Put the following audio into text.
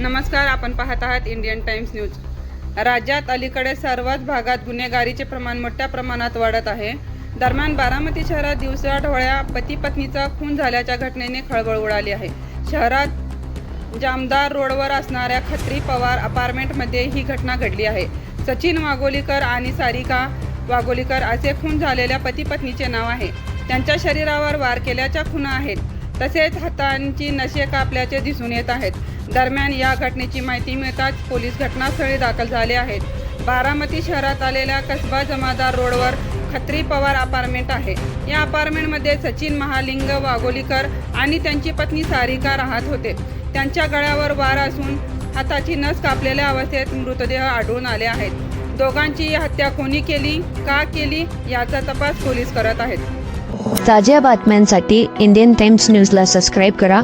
नमस्कार आपण पाहत आहात इंडियन टाइम्स न्यूज. राज्यात अलीकडे सर्वच भागात गुन्हेगारीचे प्रमाण मोठ्या प्रमाणात वाढत आहे. दरम्यान बारामती शहरात दिवसाढवळ्या पती पत्नीचा खून झाल्याच्या घटनेने खळबळ उडाली आहे. शहरात जामदार रोडवर असणाऱ्या खत्री पवार अपार्टमेंटमध्ये ही घटना घडली आहे. सचिन वाघोलीकर आणि सारिका वाघोलीकर असे खून झालेल्या पती पत्नीचे नाव आहे. त्यांच्या शरीरावर वार केल्याच्या खुणा आहेत. तसेच हातांची नशे कापल्याचे दिसून येत आहेत. दरम्यान या घटनेची माहिती मिळताच पोलीस घटनास्थळी दाखल झाले आहेत. बारामती शहरात आलेल्या कसबा जमादार रोडवर खत्री पवार अपार्टमेंट आहे. या अपार्टमेंटमध्ये सचिन महालिंग वाघोलीकर आणि त्यांची पत्नी सारिका राहत होते. त्यांच्या गळ्यावर वार असून हाताची नस कापलेल्या अवस्थेत मृतदेह आढळून आले आहेत. दोघांची हत्या कोणी केली का केली याचा तपास पोलीस करत आहेत. ताज्या बातम्यांसाठी इंडियन टाइम्स न्यूजला सबस्क्राईब करा.